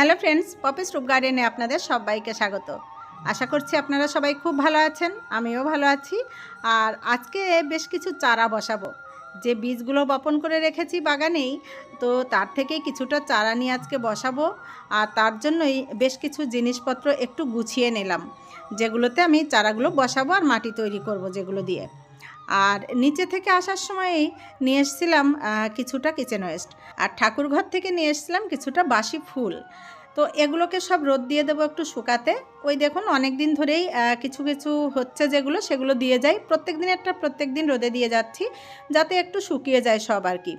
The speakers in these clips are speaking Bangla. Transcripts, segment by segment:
হ্যালো ফ্রেন্ডস পপিস রূপ গার্ডেনে আপনাদের সবাইকে স্বাগত। আশা করছি আপনারা সবাই খুব ভালো আছেন, আমিও ভালো আছি। আর আজকে বেশ কিছু চারা বসাবো। যে বীজগুলো বপন করে রেখেছি বাগানেই, তো তার থেকে কিছুটা চারা নিয়ে আজকে বসাবো। আর তার জন্যই বেশ কিছু জিনিসপত্র একটু গুছিয়ে নিলাম, যেগুলোতে আমি চারাগুলো বসাবো আর মাটি তৈরি করব যেগুলো দিয়ে। আর নিচে থেকে আসার সময়ই নিয়ে এসেছিলাম কিছুটা কিচেন ওয়েস্ট। আর ঠাকুর ঘর থেকে নিয়ে এসেছিলাম কিছুটা বাসি ফুল। তো এগুলোকে সব রোদ দিয়ে দেবো একটু শুকাতে। ওই দেখুন অনেক দিন ধরেই কিছু কিছু হচ্ছে যেগুলো, সেগুলো দিয়ে যাই। প্রত্যেক দিন একটা প্রত্যেক দিন রোদে দিয়ে যাচ্ছি, যাতে একটু শুকিয়ে যায় সব আর কি।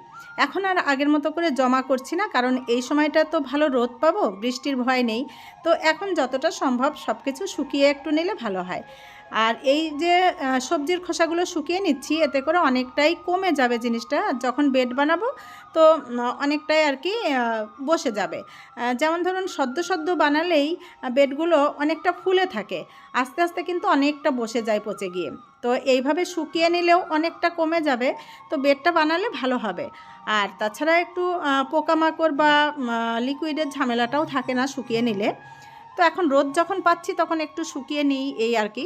এখন আর আগের মতো করে জমা করছি না, কারণ এই সময়টা তো ভালো রোদ পাবো, বৃষ্টির ভয় নেই। তো এখন যতটা সম্ভব সব কিছু শুকিয়ে একটু নিলে ভালো হয়। আর এই যে সবজির খোসাগুলো শুকিয়ে নিচ্ছি, এতে করে অনেকটাই কমে যাবে জিনিসটা। যখন বেড বানাবো তো অনেকটাই আর কি বসে যাবে। যেমন ধরুন সদ্য সদ্য বানালেই বেডগুলো অনেকটা ফুলে থাকে, আস্তে আস্তে কিন্তু অনেকটা বসে যায় পচে গিয়ে। তো এইভাবে শুকিয়ে নিলেও অনেকটা কমে যাবে, তো বেডটা বানালে ভালো হবে। আর তাছাড়া একটু পোকামাকড় বা লিকুইডের ঝামেলাটাও থাকে না শুকিয়ে নিলে। তো এখন রোদ যখন পাচ্ছি তখন একটু শুকিয়ে নিই, এই আর কি।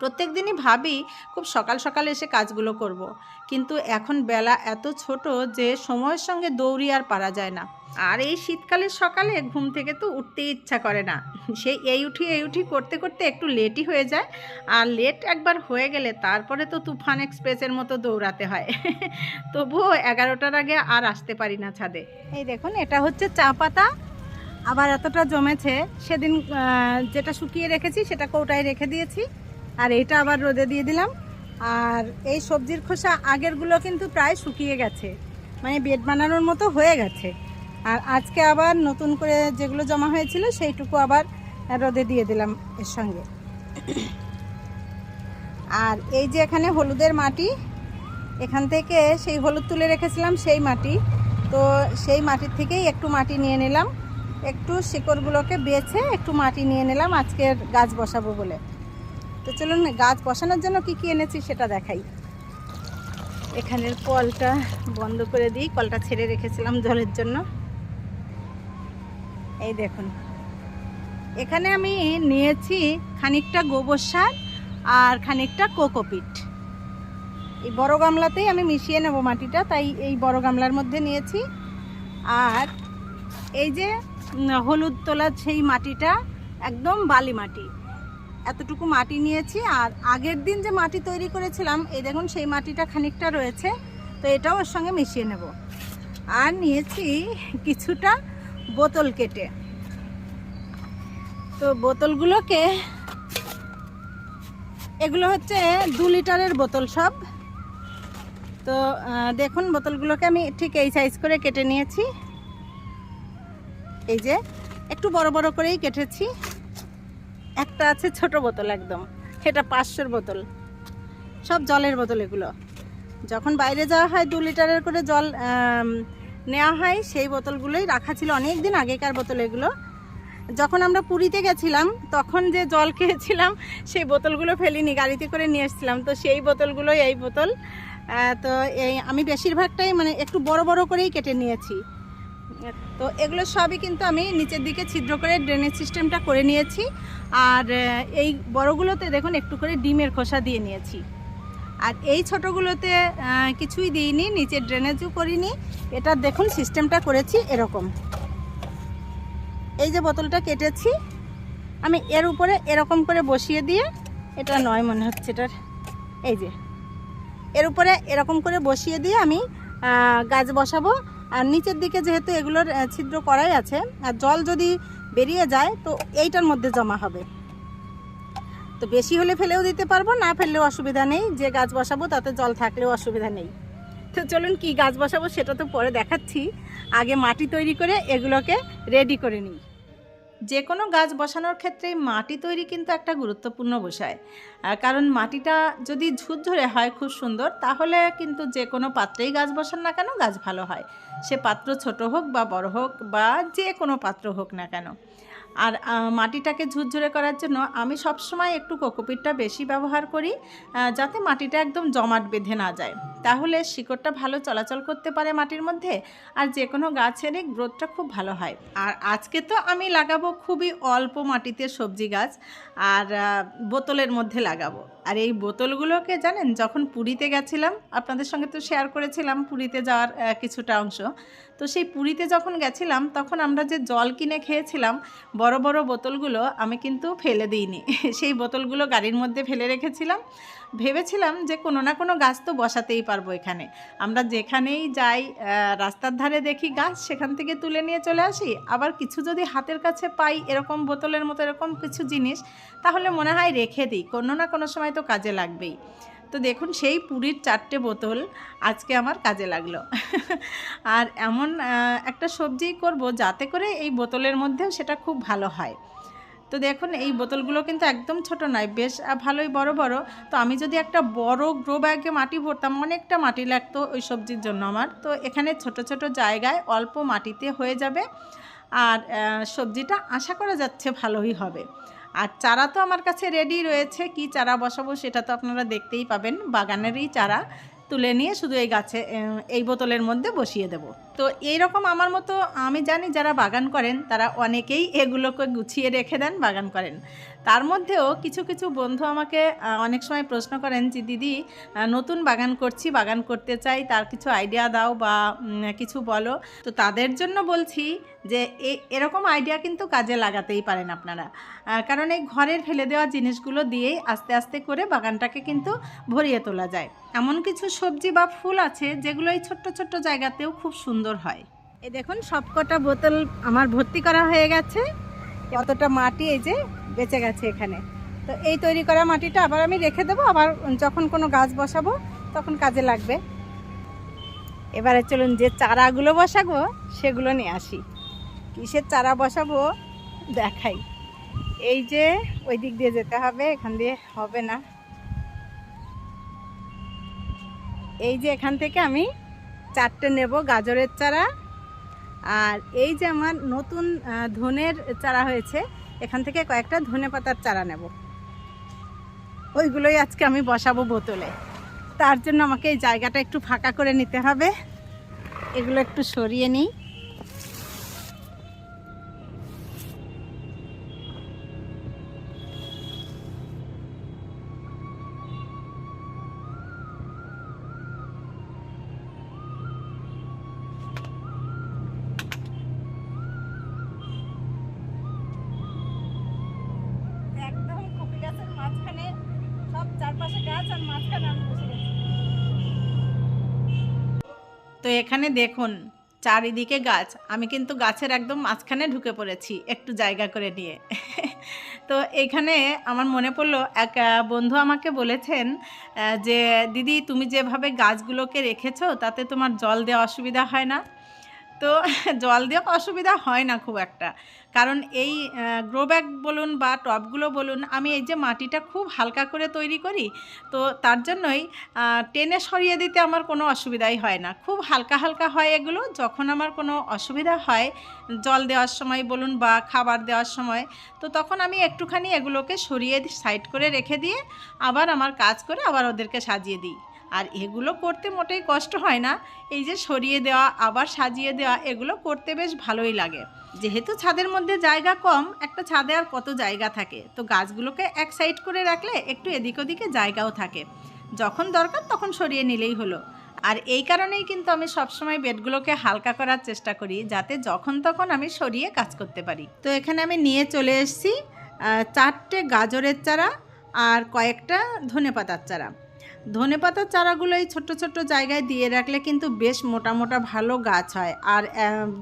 প্রত্যেক দিনই ভাবি খুব সকাল সকাল এসে কাজগুলো করব। কিন্তু এখন বেলা এত ছোট যে সময়ের সঙ্গে দৌড়ি আর পারা যায় না। আর এই শীতকালের সকালে ঘুম থেকে তো উঠতে ইচ্ছা করে না। সেই এই উঠি এই উঠি করতে করতে একটু লেটই হয়ে যায়। আর লেট একবার হয়ে গেলে তারপরে তো তুফান এক্সপ্রেসের মতো দৌড়াতে হয়। তবুও এগারোটার আগে আর আসতে পারি না ছাদে। এই দেখুন, এটা হচ্ছে চা পাতা। আবার এতটা জমেছে। সেদিন যেটা শুকিয়ে রেখেছি সেটা কৌটায় রেখে দিয়েছি। আর এটা আবার রোদে দিয়ে দিলাম। আর এই সবজির খোসা আগেরগুলো কিন্তু প্রায় শুকিয়ে গেছে। মানে বেড বানানোর মতো হয়ে গেছে। আর আজকে আবার নতুন করে যেগুলো জমা হয়েছিল, সেইটুকু আবার রোদে দিয়ে দিলাম এর সঙ্গে। আর এই যে এখানে হলুদের মাটি, এখান থেকে সেই হলুদ তুলে রেখেছিলাম সেই মাটি। তো সেই মাটির থেকেই একটু মাটি নিয়ে নিলাম। একটু শিকড়গুলোকে বেছে একটু মাটি নিয়ে নিলাম, আজকের গাছ বসাবো বলে। তো চলুন গাছ বসানোর জন্য কি কি এনেছি সেটা দেখাই। এখানের কলটা বন্ধ করে দিই, কলটা ছেড়ে রেখেছিলাম জলের জন্য। এই দেখুন, এখানে আমি নিয়েছি খানিকটা গোবর সার আর খানিকটা কোকোপিট এই বড় গামলাতেই আমি মিশিয়ে নেব মাটিটা, তাই এই বড় গামলার মধ্যে নিয়েছি। আর এই যে হলুদ তোলা সেই মাটিটা, একদম বালি মাটি। এতটুকু মাটি নিয়েছি। আর আগের দিন যে মাটি তৈরি করেছিলাম, এই দেখুন সেই মাটিটা খানিকটা রয়েছে। তো এটাও ওর সঙ্গে মিশিয়ে নেব। আর নিয়েছি কিছুটা বোতল কেটে। তো বোতলগুলোকে, এগুলো হচ্ছে দু লিটারের বোতল সব। তো দেখুন বোতলগুলোকে আমি ঠিক এই সাইজ করে কেটে নিয়েছি। এই যে, একটু বড় বড় করেই কেটেছি। একটা আছে ছোট বোতল একদম, সেটা পাঁচশোর বোতল। সব জলের বোতল এগুলো। যখন বাইরে যাওয়া হয় দু লিটারের করে জল নেওয়া হয়, সেই বোতলগুলোই রাখা ছিল অনেক দিন আগেকার বোতল এগুলো। যখন আমরা পুরীতে গেছিলাম, তখন যে জল খেয়েছিলাম, সেই বোতলগুলো ফেলিনি, গাড়িতে করে নিয়ে এসেছিলাম। তো সেই বোতলগুলোই এই বোতল। তো এই, আমি বেশিরভাগটাই মানে একটু বড় বড় করেই কেটে নিয়েছি। তো এগুলো সবই কিন্তু আমি নিচের দিকে ছিদ্র করে ড্রেনেজ সিস্টেমটা করে নিয়েছি। আর এই বড়গুলোতে দেখুন একটু করে ডিমের খোসা দিয়ে নিয়েছি। আর এই ছোটোগুলোতে কিছুই দিইনি, নিচের ড্রেনেজও করিনি। এটা দেখুন সিস্টেমটা করেছি এরকম। এই যে বোতলটা কেটেছি, আমি এর উপরে এরকম করে বসিয়ে দিয়ে, এটা নয় মনে হচ্ছে এটার, এই যে। এর উপরে এরকম করে বসিয়ে দিয়ে আমি গাছ বসাবো। আর নিচের দিকে যেহেতু এগুলোর ছিদ্র করাই আছে, আর জল যদি বেরিয়ে যায়, তো এইটার মধ্যে জমা হবে। তো বেশি হলে ফেলেও দিতে পারব, না ফেললেও অসুবিধা নেই, যে গাছ বসাবো তাতে জল থাকলেও অসুবিধা নেই। তো চলুন কি গাছ বসাবো সেটা তো পরে দেখাচ্ছি। আগে মাটি তৈরি করে এগুলোকে রেডি করে নিই। যে কোনো গাছ বসানোর ক্ষেত্রে মাটি তৈরি কিন্তু একটা গুরুত্বপূর্ণ বিষয়। কারণ মাটিটা যদি ঝুরঝরে হয় খুব সুন্দর, তাহলে কিন্তু যে কোনো পাত্রেই গাছ বসান না কেন, গাছ ভালো হয়। সে পাত্র ছোট হোক বা বড় হোক বা যে কোনো পাত্র হোক না কেন। আর মাটিটাকে ঝুরঝুরে করার জন্য আমি সবসময় একটু কোকোপিটটা বেশি ব্যবহার করি যাতে মাটিটা একদম জমাট বেঁধে না যায়। তাহলে শিকড়টা ভালো চলাচল করতে পারে মাটির মধ্যে আর যে কোনো গাছেরই গ্রোথটা খুব ভালো হয়। আর আজকে তো আমি লাগাবো খুবই অল্প মাটিতে সবজি গাছ আর বোতলের মধ্যে লাগাবো। আর এই বোতলগুলোকে জানেন, যখন পুরীতে গেছিলাম, আপনাদের সঙ্গে তো শেয়ার করেছিলাম পুরীতে যাওয়ার কিছুটা অংশ। তো সেই পুরীতে যখন গেছিলাম, তখন আমরা যে জল কিনে খেয়েছিলাম, বড় বড় বোতলগুলো আমি কিন্তু ফেলে দিইনি। সেই বোতলগুলো গাড়ির মধ্যে ফেলে রেখেছিলাম। ভেবেছিলাম যে কোনো না কোনো গাছ তো বসাতেই পারব এখানে। আমরা যেখানেই যাই রাস্তার ধারে দেখি গাছ, সেখান থেকে তুলে নিয়ে চলে আসি। আবার কিছু যদি হাতের কাছে পাই এরকম বোতলের মতো এরকম কিছু জিনিস, তাহলে মনে হয় রেখে দিই। কোনো না কোনো সময় তো কাজে লাগবেই। তো দেখুন, সেই পুরীর চারটে বোতল আজকে আমার কাজে লাগল। আর এমন একটা সবজি করব যাতে করে এই বোতলের মধ্যেও সেটা খুব ভালো হয়। তো দেখুন, এই বোতলগুলো কিন্তু একদম ছোট নয়, বেশ ভালোই বড় বড়। তো আমি যদি একটা বড় গ্রো ব্যাগে মাটি ভরতাম, অনেকটা মাটি লাগতো ওই সবজির জন্য আমার। তো এখানে ছোট ছোট জায়গায় অল্প মাটিতে হয়ে যাবে। আর সবজিটা আশা করা যাচ্ছে ভালোই হবে। আর চারা তো আমার কাছে রেডি রয়েছে। কি চারা বসাবো সেটা তো আপনারা দেখতেই পাবেন। বাগানেরই চারা। তুলে নিয়ে শুধু এই গাছে এই বোতলের মধ্যে বসিয়ে দেব। তো এই রকম আমার মতো, আমি জানি যারা বাগান করেন, তারা অনেকেই এগুলোকে গুছিয়ে রেখে দেন, বাগান করেন। তার মধ্যেও কিছু কিছু বন্ধু আমাকে অনেক সময় প্রশ্ন করেন যে, দিদি নতুন বাগান করছি, বাগান করতে চাই, তার কিছু আইডিয়া দাও বা কিছু বলো। তো তাদের জন্য বলছি যে, এ- এরকম আইডিয়া কিন্তু কাজে লাগাতেই পারেন আপনারা। কারণ এই ঘরের ফেলে দেওয়া জিনিসগুলো দিয়েই আস্তে আস্তে করে বাগানটাকে কিন্তু ভরিয়ে তোলা যায়। এমন কিছু সবজি বা ফুল আছে, যেগুলো এই ছোট্ট ছোট্ট জায়গাতেও খুব সুন্দর হয়। এই দেখুন, সবকটা বোতল আমার ভর্তি করা হয়ে গেছে। কতটা মাটি, এই যে বেঁচে গেছে এখানে। তো এই তৈরি করা মাটিটা আবার আমি রেখে দেবো, আবার যখন কোনো গাছ বসাবো তখন কাজে লাগবে। এবারে চলুন যে চারাগুলো বসাবো সেগুলো নিয়ে আসি। কিসের চারা বসাবো দেখাই। এই যে ওই দিক দিয়ে যেতে হবে, এখান দিয়ে হবে না। এই যে এখান থেকে আমি চারটে নেব গাজরের চারা। আর এই যে আমার নতুন ধনের চারা হয়েছে এখান থেকে কয়েকটা ধনে পাতার চারা নেব। ওইগুলোই আজকে আমি বসাবো বোতলে। তার জন্য আমাকে এই জায়গাটা একটু ফাঁকা করে নিতে হবে। এগুলো একটু সরিয়ে নিই। এখানে দেখুন, চারিদিকে গাছ। আমি কিন্তু গাছের একদম মাঝখানে ঢুকে পড়েছি, একটু জায়গা করে নিয়ে। তো এখানে আমার মনে পড়ল, এক বন্ধু আমাকে বলেছেন যে, দিদি, তুমি যেভাবে গাছগুলোকে রেখেছো, তাতে তোমার জল দেওয়া অসুবিধা হয় না? তো জল দেওয়া অসুবিধা হয় না খুব একটা। কারণ এই গ্রো ব্যাগ বলুন বা টবগুলো বলুন, আমি এই যে মাটিটা খুব হালকা করে তৈরি করি, তো তার জন্যই টেনে সরিয়ে দিতে আমার কোনো অসুবিধাই হয় না। খুব হালকা হালকা হয় এগুলো, যখন আমার কোনো অসুবিধা হয়, জল দেওয়ার সময় বলুন বা খাবার দেওয়ার সময়, তো তখন আমি একটুখানি এগুলোকে সরিয়ে সাইড করে রেখে দিয়ে আবার আমার কাজ করে আবার ওদেরকে সাজিয়ে দিই। আর এগুলো করতে মোটেই কষ্ট হয় না। এই যে সরিয়ে দেওয়া, আবার সাজিয়ে দেওয়া, এগুলো করতে বেশ ভালোই লাগে। যেহেতু ছাদের মধ্যে জায়গা কম, একটা ছাদে আর কত জায়গা থাকে? তো গাছগুলোকে এক সাইড করে রাখলে একটু এদিক ওদিকে জায়গাও থাকে। যখন দরকার তখন সরিয়ে নিলেই হলো। আর এই কারণেই কিন্তু আমি সবসময় বেডগুলোকে হালকা করার চেষ্টা করি, যাতে যখন তখন আমি সরিয়ে কাজ করতে পারি। তো এখানে আমি নিয়ে চলে এসেছি চারটে গাজরের চারা আর কয়েকটা ধনেপাতার চারা। ধনেপাতার চারাগুলো এই ছোট্ট ছোট্ট জায়গায় দিয়ে রাখলে কিন্তু বেশ মোটা মোটা ভালো গাছ হয়। আর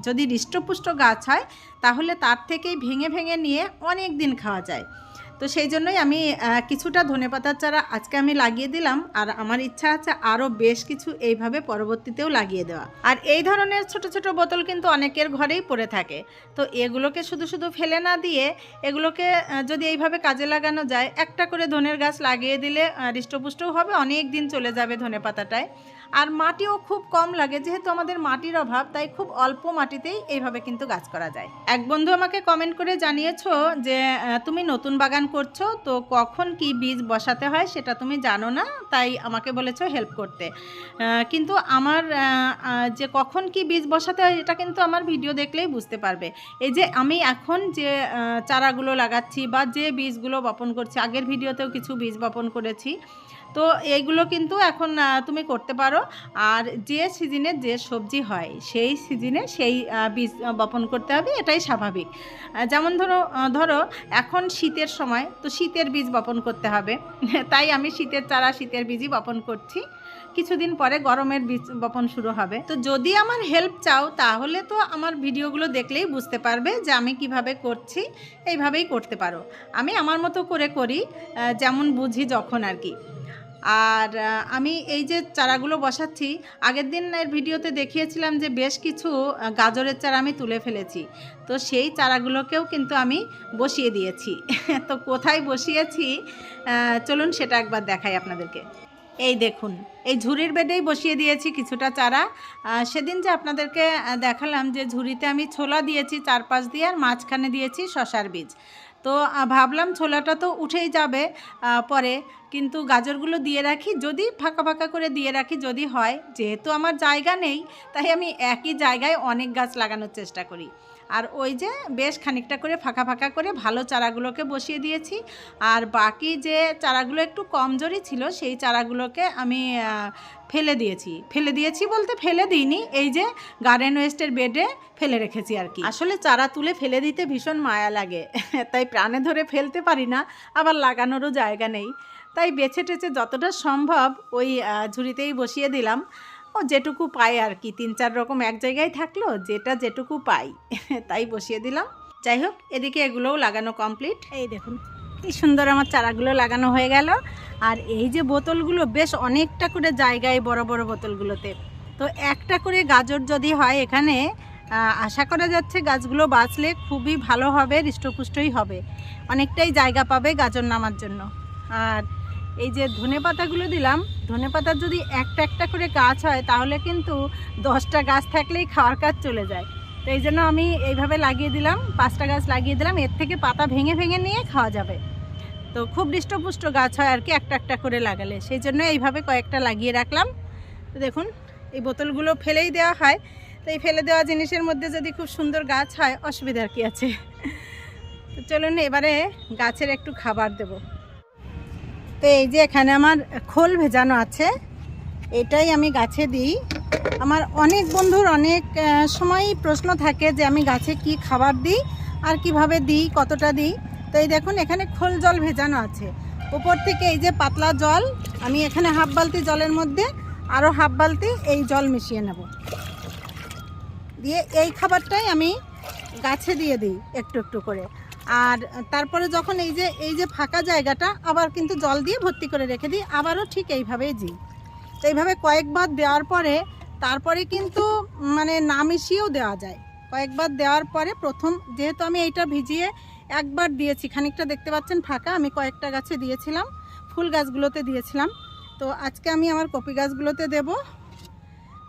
যদি হৃষ্টপুষ্ট গাছ হয়, তাহলে তার থেকেই ভেঙে ভেঙে নিয়ে অনেক দিন খাওয়া যায়। তো সেই জন্যই আমি কিছুটা ধনেপাতার চারা আজকে আমি লাগিয়ে দিলাম। আর আমার ইচ্ছা আছে আরও বেশ কিছু এইভাবে পরবর্তীতেও লাগিয়ে দেওয়া। আর এই ধরনের ছোট ছোট বোতল কিন্তু অনেকের ঘরেই পড়ে থাকে। তো এগুলোকে শুধু শুধু ফেলে না দিয়ে এগুলোকে যদি এইভাবে কাজে লাগানো যায়, একটা করে ধনের গাছ লাগিয়ে দিলে হৃষ্টপুষ্টও হবে, অনেক দিন চলে যাবে ধনে পাতাটায়। আর মাটিও খুব কম লাগে, যেহেতু আমাদের মাটির অভাব, তাই খুব অল্প মাটিতেই এইভাবে কিন্তু গাছ করা যায়। এক বন্ধু আমাকে কমেন্ট করে জানিয়েছো যে তুমি নতুন বাগান করছ, তো কখন কি বীজ বসাতে হয় সেটা তুমি জানো না, তাই আমাকে বলেছ হেল্প করতে। কিন্তু আমার যে কখন কি বীজ বসাতে হয় এটা কিন্তু আমার ভিডিও দেখলেই বুঝতে পারবে। এই যে আমি এখন যে চারাগুলো লাগাচ্ছি বা যে বীজগুলো বপন করছি, আগের ভিডিওতেও কিছু বীজ বপন করেছি তো এইগুলো কিন্তু এখন তুমি করতে পারো। আর যে সিজনে যে সবজি হয়, সেই সিজনে সেই বীজ বপন করতে হবে, এটাই স্বাভাবিক। যেমন ধরো ধরো, এখন শীতের সময়, তো শীতের বীজ বপন করতে হবে। তাই আমি শীতের চারা, শীতের বীজই বপন করছি। কিছুদিন পরে গরমের বীজ বপন শুরু হবে। তো যদি আমার হেল্প চাও, তাহলে তো আমার ভিডিওগুলো দেখলেই বুঝতে পারবে যে আমি কীভাবে করছি, এইভাবেই করতে পারো। আমি আমার মতো করে করি যেমন বুঝি যখন আর কি। আর আমি এই যে চারাগুলো বসাচ্ছি, আগের দিনের ভিডিওতে দেখিয়েছিলাম যে বেশ কিছু গাজরের চারা আমি তুলে ফেলেছি। তো সেই চারাগুলোকেও কিন্তু আমি বসিয়ে দিয়েছি। তো কোথায় বসিয়েছি? চলুন সেটা একবার দেখাই আপনাদেরকে। এই দেখুন, এই ঝুড়ির বেডেই বসিয়ে দিয়েছি কিছুটা চারা। সেদিন যে আপনাদেরকে দেখালাম যে ঝুড়িতে আমি ছোলা দিয়েছি, চারপাশ দিয়ে, আর মাঝখানে দিয়েছি শশার বীজ। তো ভাবলাম ছোলাটা তো উঠেই যাবে পরে। কিন্তু গাজরগুলো দিয়ে রাখি, যদি ফাঁকা ফাঁকা করে দিয়ে রাখি, যদি হয়, যেহেতু আমার জায়গা নেই, তাই আমি একই জায়গায় অনেক গাছ লাগানোর চেষ্টা করি। আর ওই যে বেশ খানিকটা করে ফাঁকা ফাঁকা করে ভালো চারাগুলোকে বসিয়ে দিয়েছি। আর বাকি যে চারাগুলো একটু কমজোরি ছিল, সেই চারাগুলোকে আমি ফেলে দিয়েছি। ফেলে দিয়েছি বলতে ফেলে দিইনি, এই যে গার্ডেন ওয়েস্টের বেডে ফেলে রেখেছি আর কি। আসলে চারা তুলে ফেলে দিতে ভীষণ মায়া লাগে, তাই প্রাণে ধরে ফেলতে পারি না, আবার লাগানোরও জায়গা নেই। তাই বেছে টেছে যতটা সম্ভব ওই ঝুড়িতেই বসিয়ে দিলাম। ও যেটুকু পাই আর কি, তিন চার রকম এক জায়গায় থাকল, যেটা যেটুকু পাই। তাই বসিয়ে দিলাম। যাই হোক, এদিকে এগুলোও লাগানো কমপ্লিট এই দেখুন, কি সুন্দর আমার চারাগুলো লাগানো হয়ে গেল। আর এই যে বোতলগুলো, বেশ অনেকটা করে জায়গায় বড় বড় বোতলগুলোতে। তো একটা করে গাজর যদি হয় এখানে আশা করা যাচ্ছে গাছগুলো বাঁচলে খুবই ভালো হবে, হৃষ্টপুষ্টই হবে। অনেকটাই জায়গা পাবে গাজর নামার জন্য। আর এই যে ধনে পাতাগুলো দিলাম, ধনে পাতার যদি একটা একটা করে গাছ হয়, তাহলে কিন্তু দশটা গাছ থাকলেই খাওয়ার কাজ চলে যায়। তো এই জন্য আমি এইভাবে লাগিয়ে দিলাম, পাঁচটা গাছ লাগিয়ে দিলাম, এর থেকে পাতা ভেঙে ভেঙে নিয়ে খাওয়া যাবে। তো খুব হৃষ্টপুষ্ট গাছ হয় আর কি, একটা একটা করে লাগালে। সেই জন্য এইভাবে কয়েকটা লাগিয়ে রাখলাম। তো দেখুন, এই বোতলগুলো ফেলেই দেওয়া হয়। তো এই ফেলে দেওয়া জিনিসের মধ্যে যদি খুব সুন্দর গাছ হয়, অসুবিধার কি আছে? তো চলুন এবারে গাছের একটু খাবার দেব। তো এই যে এখানে আমার খোল ভেজানো আছে, এটাই আমি গাছে দিই। আমার অনেক বন্ধুর অনেক সময়ই প্রশ্ন থাকে যে আমি গাছে কি খাবার দিই আর কীভাবে দিই, কতটা দিই। তো এই দেখুন, এখানে খোল জল ভেজানো আছে। উপর থেকে এই যে পাতলা জল, আমি এখানে হাফ বালতি জলের মধ্যে আরও হাফ বালতি এই জল মিশিয়ে নেব। দিয়ে এই খাবারটাই আমি গাছে দিয়ে দিই একটু একটু করে। আর তারপরে যখন এই যে এই যে ফাঁকা জায়গাটা, আবার কিন্তু জল দিয়ে ভর্তি করে রেখে দিই, আবারও ঠিক এইভাবেই দিই। তো এইভাবে কয়েকবার দেওয়ার পরে, তারপরে কিন্তু মানে না মিশিয়েও দেওয়া যায়। কয়েকবার দেওয়ার পরে প্রথম, যেহেতু আমি এইটা ভিজিয়ে একবার দিয়েছি, খানিকটা দেখতে পাচ্ছেন ফাঁকা, আমি কয়েকটা গাছে দিয়েছিলাম, ফুল গাছগুলোতে দিয়েছিলাম। তো আজকে আমি আমার কপি গাছগুলোতে দেব।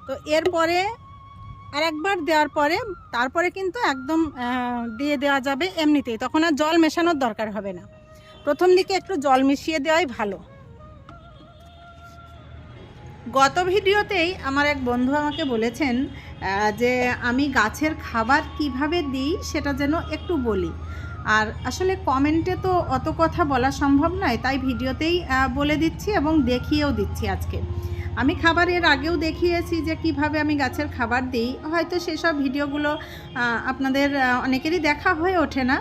তো এরপরে আর একবার দেওয়ার পরে, তারপরে কিন্তু একদম দিয়ে দেওয়া যাবে এমনিতেই। তখন আর জল মেশানোর দরকার হবে না। প্রথম দিকে একটু জল মিশিয়ে দেওয়াই ভালো। গত ভিডিওতেই আমার এক বন্ধু আমাকে বলেছেন যে আমি গাছের খাবার কীভাবে দিই সেটা যেন একটু বলি। আর আসলে কমেন্টে তো অত কথা বলা সম্ভব নয়, তাই ভিডিওতেই বলে দিচ্ছি এবং দেখিয়েও দিচ্ছি আজকে। আমি খাবারের আগেও দেখিয়েছি যে কীভাবে আমি গাছের খাবার দিই। হয়তো সেসব ভিডিওগুলো আপনাদের অনেকেরই দেখা হয়ে ওঠে না।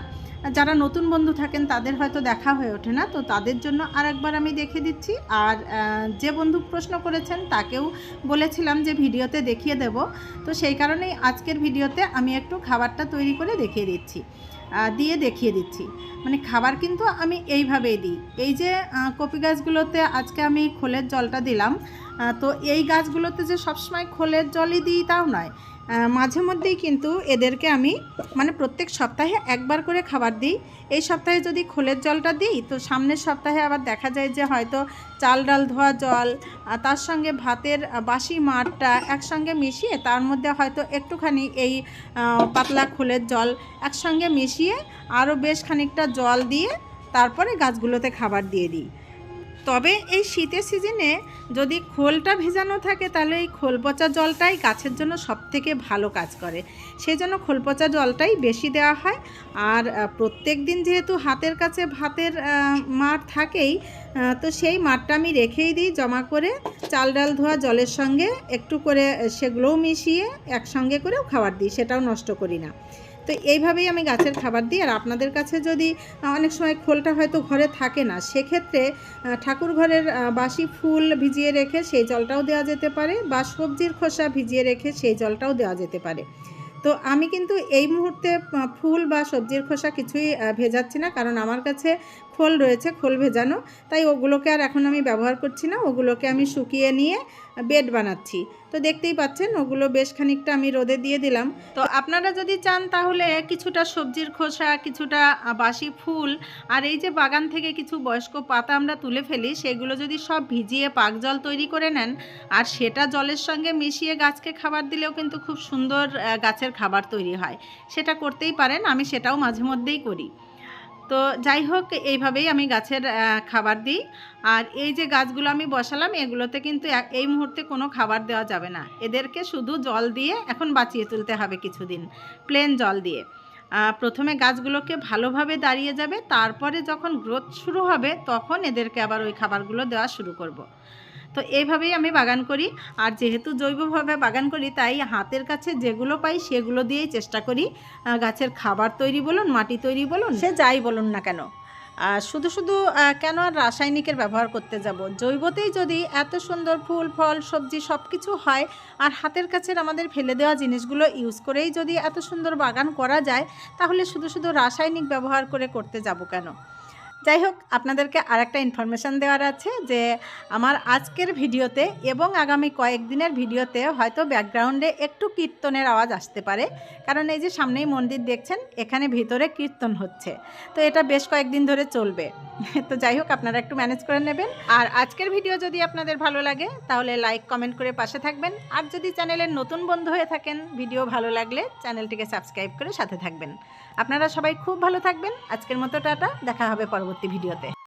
যারা নতুন বন্ধু থাকেন তাদের হয়তো দেখা হয়ে ওঠে না। তো তাদের জন্য আর একবার আমি দেখে দিচ্ছি। আর যে বন্ধু প্রশ্ন করেছেন তাকেও বলেছিলাম যে ভিডিওতে দেখিয়ে দেব। তো সেই কারণেই আজকের ভিডিওতে আমি একটু খাবারটা তৈরি করে দেখিয়ে দিচ্ছি। দিয়ে দেখিয়ে দিচ্ছি। মানে খাবার কিন্তু আমি এইভাবেই দিই। এই যে কপি গাছগুলোতে আজকে আমি খোলের জলটা দিলাম। তো এই গাছগুলোতে যে সবসময় খোলের জলই দিই তাও নয় মাঝে মধ্যেই কিন্তু এদেরকে আমি মানে প্রত্যেক সপ্তাহে একবার করে খাবার দিই। এই সপ্তাহে যদি খোলের জলটা দিই, তো সামনের সপ্তাহে আবার দেখা যায় যে হয়তো চাল ডাল ধোয়া জল তার সঙ্গে ভাতের বাসি মাঠটা একসঙ্গে মিশিয়ে তার মধ্যে হয়তো একটুখানি এই পাতলা খোলের জল একসঙ্গে মিশিয়ে আরও বেশ খানিকটা জল দিয়ে তারপরে গাছগুলোতে খাবার দিয়ে দিই। তবে এই শীতের সিজনে যদি খোলটা ভেজানো থাকে, তাহলে এই খোল পচা জলটাই গাছের জন্য সবথেকে ভালো কাজ করে। সেই জন্য খোল পচা জলটাই বেশি দেওয়া হয়। আর প্রত্যেক দিন যেহেতু হাতের কাছে ভাতের মাঠ থাকেই তো সেই মাঠটা আমি রেখেই দিই জমা করে, চাল ডাল ধোয়া জলের সঙ্গে একটু করে সেগুলোও মিশিয়ে একসঙ্গে করেও খাবার দিই, সেটাও নষ্ট করি না। তো এইভাবেই আমি গাছের খাবার দিই। আর আপনাদের কাছে যদি অনেক সময় খোলটা হয়তো ঘরে থাকে না, সেক্ষেত্রে ঠাকুর ঘরের বাসি ফুল ভিজিয়ে রেখে সেই জলটাও দেওয়া যেতে পারে বা সবজির খোসা ভিজিয়ে রেখে সেই জলটাও দেওয়া যেতে পারে। তো আমি কিন্তু এই মুহূর্তে ফুল বা সবজির খোসা কিছুই ভেজাচ্ছি না, কারণ আমার কাছে খোল রয়েছে, খোল ভেজানো। তাই ওগুলোকে আর এখন আমি ব্যবহার করছি না। ওগুলোকে আমি শুকিয়ে নিয়ে বেড বানাচ্ছি। তো দেখতেই পাচ্ছেন, ওগুলো বেশ খানিকটা আমি রোদে দিয়ে দিলাম। তো আপনারা যদি চান তাহলে কিছুটা সবজির খোসা, কিছুটা বাসি ফুল আর এই যে বাগান থেকে কিছু বয়স্ক পাতা আমরা তুলে ফেলি, সেগুলো যদি সব ভিজিয়ে পাক জল তৈরি করে নেন আর সেটা জলের সঙ্গে মিশিয়ে গাছকে খাবার দিলেও কিন্তু খুব সুন্দর গাছের খাবার তৈরি হয়। সেটা করতেই পারেন, আমি সেটাও মাঝে মধ্যেই করি। তো যাই হোক, এইভাবেই আমি গাছের খাবার দিই। আর এই যে গাছগুলো আমি বসালাম, এগুলোতে কিন্তু এই মুহূর্তে কোনো খাবার দেওয়া যাবে না। এদেরকে শুধু জল দিয়ে এখন বাঁচিয়ে তুলতে হবে কিছুদিন প্লেন জল দিয়ে। প্রথমে গাছগুলোকে ভালোভাবে দাঁড়িয়ে যাবে, তারপরে যখন গ্রোথ শুরু হবে, তখন এদেরকে আবার ওই খাবারগুলো দেওয়া শুরু করব। তো এইভাবেই আমি বাগান করি। আর যেহেতু জৈবভাবে বাগান করি, তাই হাতের কাছে যেগুলো পাই সেগুলো দিয়েই চেষ্টা করি। গাছের খাবার তৈরি বলুন, মাটি তৈরি বলুন, সে যাই বলুন না কেন। আর শুধু শুধু কেন আর রাসায়নিকের ব্যবহার করতে যাব? জৈবতেই যদি এত সুন্দর ফুল, ফল, সবজি সব কিছু হয়, আর হাতের কাছের আমাদের ফেলে দেওয়া জিনিসগুলো ইউজ করেই যদি এত সুন্দর বাগান করা যায়, তাহলে শুধু শুধু রাসায়নিক ব্যবহার করে করতে যাব কেন? যাই হোক আপনাদেরকে আর একটা ইনফরমেশান দেওয়ার আছে যে আমার আজকের ভিডিওতে এবং আগামী কয়েকদিনের ভিডিওতে হয়তো ব্যাকগ্রাউন্ডে একটু কীর্তনের আওয়াজ আসতে পারে। কারণ এই যে সামনেই মন্দির দেখছেন, এখানে ভিতরে কীর্তন হচ্ছে। তো এটা বেশ কয়েকদিন ধরে চলবে। তো যাই হোক আপনারা একটু ম্যানেজ করে নেবেন। আর আজকের ভিডিও যদি আপনাদের ভালো লাগে, তাহলে লাইক কমেন্ট করে পাশে থাকবেন। আর যদি চ্যানেলের নতুন বন্ধু হয়ে থাকেন ভিডিও ভালো লাগলে চ্যানেলটিকে সাবস্ক্রাইব করে সাথে থাকবেন। আপনারা সবাই খুব ভালো থাকবেন। আজকের মতো টাটা দেখা হবে পরবর্তী ভিডিওতে।